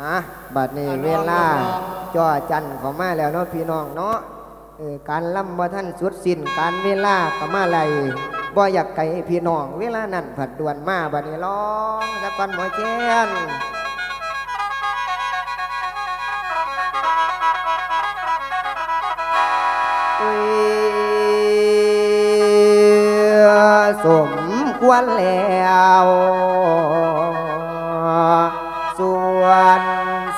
มาบัดนี้เวลาจ่อจันเข้ามาแล้วเนาะพี่น้องเนาะเออการล่ำบ่ท่านสุดสิ้นการเวลาก็มาไล่บ่อยากไกลพี่น้อง เวลานั้นผัดด่วนมาบัดนี้ร้องสักก่อนหมอแค้นอุ้ยสมควรแล้ว ส่วน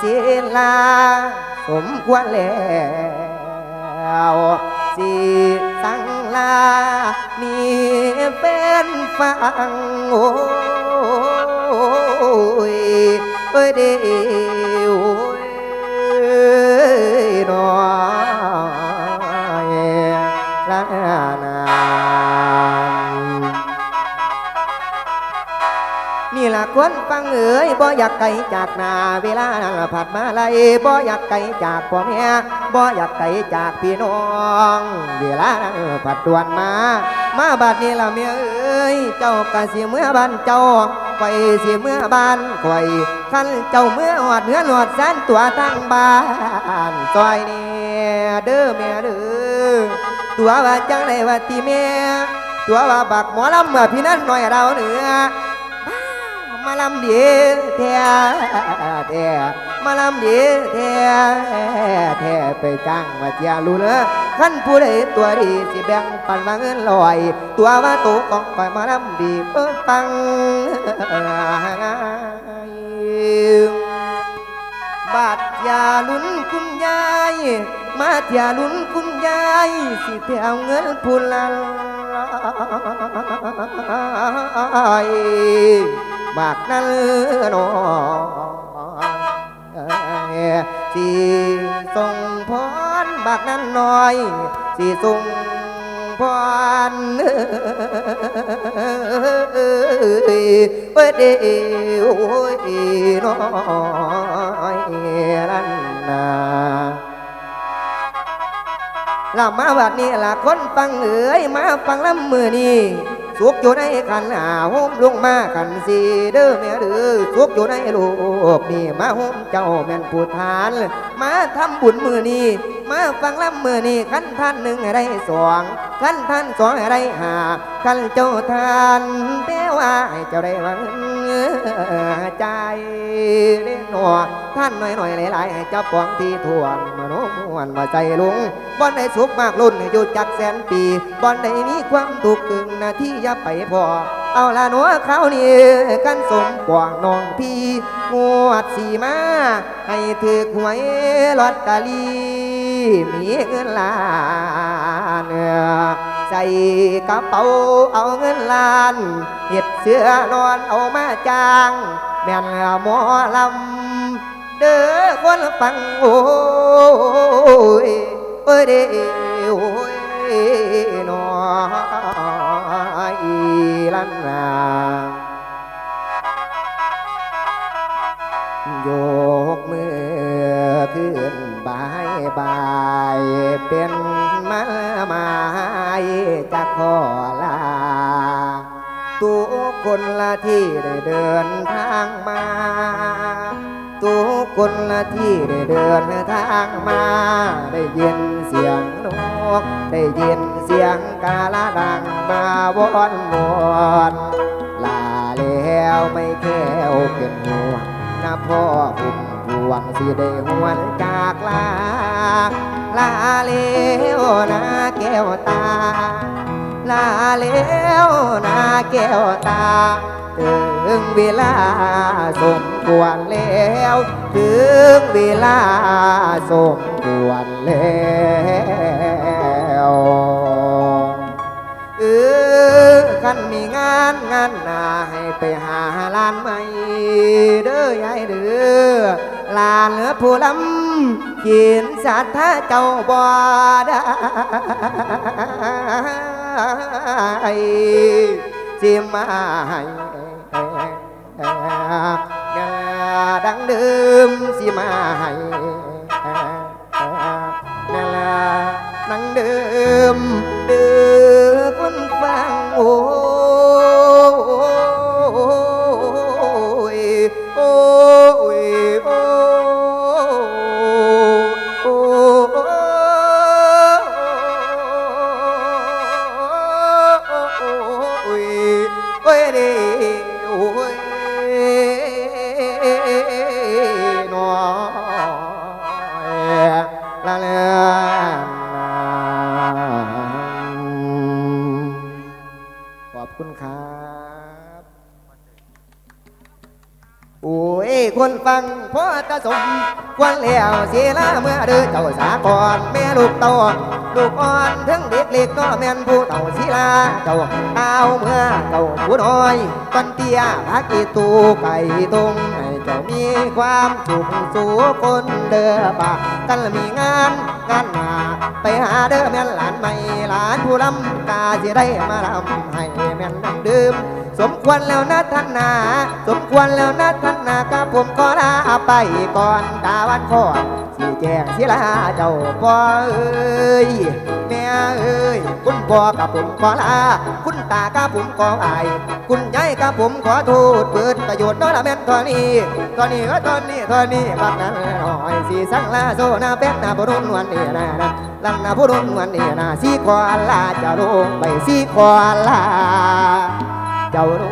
ศิลาสมควรแล้วสิสังลา มีเป็นฟังโอ้ยเอ้ยเดียวเอ้ยน้อยละ นานนี่ล่ะคนฟังเอ๋ยบ่อยากไกลจากนาเวลานั้นละผัดมาไลยบ่อยากไกลจากพ่อแม่บ่อยากไกลจากพี่น้อง เวลานั้นผัดดวนมา มาบัดนี้ละเมียเอ้ยเจ้ากะสิเมื่อบ้านเจ้าข่อยสิเมื่อบ้านข่อยคันเจ้าเมื่อหอดเนื้อหอดแสนตัวทั้งบ้านซอยนี่เด้อแม่เด้อตัวว่าจังไดว่าติแม่ตัวว่าบักหมอลำเมื่อพี่นั้นหน่อยเราเหนือ มาลำเดียแท้แท้มาลำเดียแท้แท้ไปจ้างมาเจียรู้เนอะขั้นผู้ใดตัวดีสิแบ่งปันมาเงินลอย ตัวว่าตัวของคอยมาลำดีเปิดตังบาดยาลุ้นคุณยาย มาเทียลุ้นคุณยายสิเที่ยวเงินพูนละลาย บากนั้นนอสีส่งพรบากนั้นน่อย สีส่งพรเอ้ยเดียวโอ้ยน้อยนั่นนาลามาบัดนี้ล่ะคนฟังเอ๋ยมาฟังลำมือนี้ สุกอยู่ในขันหาห้มลงมาขันสีเด้อแม่เด้อสุกอยู่ในโลกนี่มาห้มเจ้าแม่นผู้ทาน มาทำบุญมือนี้มาฟังลำมือนี้ขันท่านหนึ่งให้ได้สองขันท่านสองให้ได้หาขันเจ้าทาน แปลว่าเจ้าได้หวังใจเล่นหนอท่านหน่อยหน่อยหลายๆให้เจ้าปองที่ทวนมโนมวนมาใจลุงบ่อนได้สุขมากลุ่นอยู่จักแสนปีบ่อนได้มีความทุกข์กึ่งนาที่อย่าไปพอเอาละหนัวเขานี่กันสมกว่างน้องพี่งวดสีมา ให้ถือหวยลอตเตอรี่มีเงินล้าน ใส่กระเป๋าเอาเงินล้านเห็ดเสื้อนอนเอามาจ้าง แม่นหมอลำเด้อคนฟังโอ้ยโอ้ยเด้โอ้ยน้อยลันนาโย บายบายเป็นมาหมายจะขอลาทุกคนละที่ได้เดินทางมาทุกคนละที่ได้เดินทางมา ได้ยินเสียงนก ได้ยินเสียงกาละดังมาวอนวอนลาแล้วไม่แค่วเป็นห่วงนะพ่อพุ่ม พวงสิได้หวนจากลา ลาแล้วนะแก้วตา ลาแล้วนาแก้วตา ถึงเวลาสมควรแล้ว ถึงเวลาสมควรแล้วเออคันมีงานงานหนาให้ไปหาลานใหม่เด้อยายเด้อ ลาเหลือผู้ลำกินสัตว์เจ้าบ่ได้สิมาให้ดังเดิมสิมาให้นั่นละดังเดิม โอ้ยคนฟังพ่อตาสมควรแล้วเสียละเมื่อเดือเจ้าสากรแม่ลูกโตลูกอ่อนถึงเด็กเล็กก็แม่นผู้เต่าศิลาเจ้าเอาเมื่อเจ้าผู้น้อยตอนเตี้ยพักอีตูไก่ตรงให้เจ้ามีความสุขสู่คนเด้อปากันมีงานงานมาไปหาเด้อแม่นหลานใหม่หลานผู้ลำกาสิได้มาลำให้แม่นดังเดิม สมควรแล้วนะท่านนา สมควรแล้วนะท่านนากับผมก็ลาไปก่อนตาวันคอนสีแจงศิลาเจ้าพ่อเอ้ยแม่เอ้ยคุณพ่อกับผมขอลา คุณตากับผมขออายคุณยายกับผมขอโทษเปิดประโยชน์น้อยละแม่นตอนนี้ตอนนี้เออตอนนี้ตอนนี้บักนั้นหน่อยสีสังลาโซนาเป็ดนาบุรุนวันนี้นะนะลังนาบุรุนวันนี้นะสีควลาจะลงไปสีควลา เจ้าล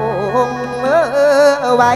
งเอไว้